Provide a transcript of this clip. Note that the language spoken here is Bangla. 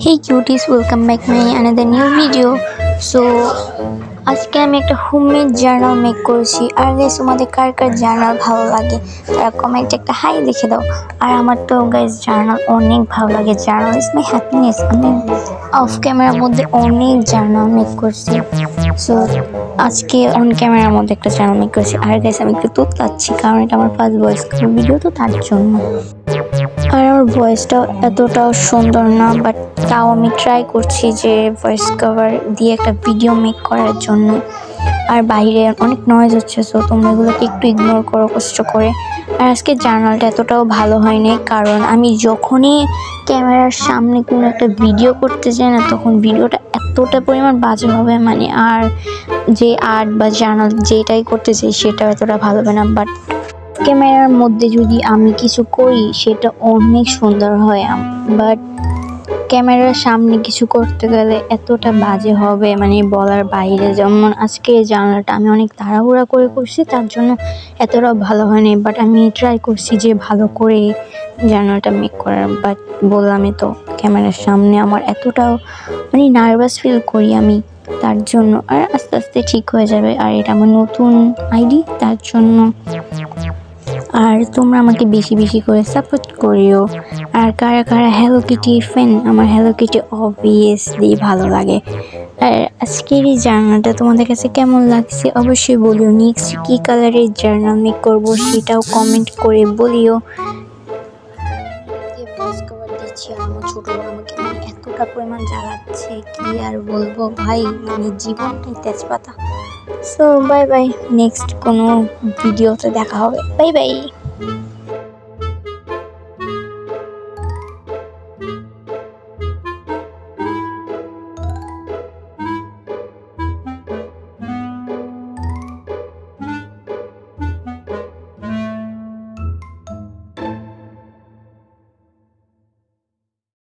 Hey cuties, welcome back my another new video. So আজকে আমি একটা হোমমেড জার্নাল মেক করেছি। আর গাইস তোমাদের কার কার জার্নাল ভালো লাগে তারা কমেন্টে একটা হাই লিখে দাও। আর আমার তো গাইস জার্নাল অনেক ভালো লাগে। জার্নাল ইজ মাই হ্যাপিনেস আমি অফ ক্যামেরার মধ্যে অনেক জার্নাল মেক করছি। সো আজকে অন ক্যামেরার মধ্যে একটা জার্নাল মেক করেছি। আর গাইস আমি একটু তোতলাচ্ছি কারণ এটা আমার ফার্স্ট ভয়েস ভিডিও তো তার জন্য। আর আমার ভয়েসটাও এতটাও সুন্দর না বাট তাও আমি ট্রাই করছি যে ভয়েস কভার দিয়ে একটা ভিডিও মেক করার জন্য। আর বাইরে অনেক নয়েজ হচ্ছে সো তোমরা এগুলোকে একটু ইগনোর করো, কষ্ট করে। আর আজকে জার্নালটা এতটাও ভালো হয়নি, কারণ আমি যখনই ক্যামেরার সামনে কোনো একটা ভিডিও করতে যাই না, তখন ভিডিওটা এতটা পরিমাণ বাজে হবে মানে আর যে আর্ট বা জার্নাল যেটাই করতে চাই সেটা এতটা ভালো হবে না বাট ক্যামেরার মধ্যে যদি আমি কিছু করি, সেটা অনেক সুন্দর হয়। বাট ক্যামেরার সামনে কিছু করতে গেলে এতটা বাজে হবে মানে বলার বাইরে। যেমন আজকে জানলাটা আমি অনেক তাড়াহুড়া করে করছি, তার জন্য এতটাও ভালো হয়নি। বাট আমি ট্রাই করছি যে ভালো করে জানলাটা মেক করার। বাট বললামই তো ক্যামেরার সামনে আমার এতটাও মানে নার্ভাস ফিল করি আমি, তার জন্য। আর আস্তে আস্তে ঠিক হয়ে যাবে। আর এটা আমার নতুন আইডি তার জন্য আর তোমরা আমাকে বেশি বেশি করে সাপোর্ট করিও। আর কারা কারা হ্যালো কিটি ফ্যান আমার হ্যালো কিটি অবভিয়াসলি ভালো লাগে। আর আজকের এই জার্নালটা তোমাদের কাছে কেমন লাগছে অবশ্যই বলিও। নেক্সট কী কালারের জার্নাল মেক করব সেটাও কমেন্ট করে বলিও। আমার ছোটো আমাকে এতটা পরিমাণ জ্বালাচ্ছে, কি আর বলব ভাই? মানে জীবনটাই তেজপাতা। সো বাই বাই নেক্সট কোনো ভিডিওতে দেখা হবে. Bye bye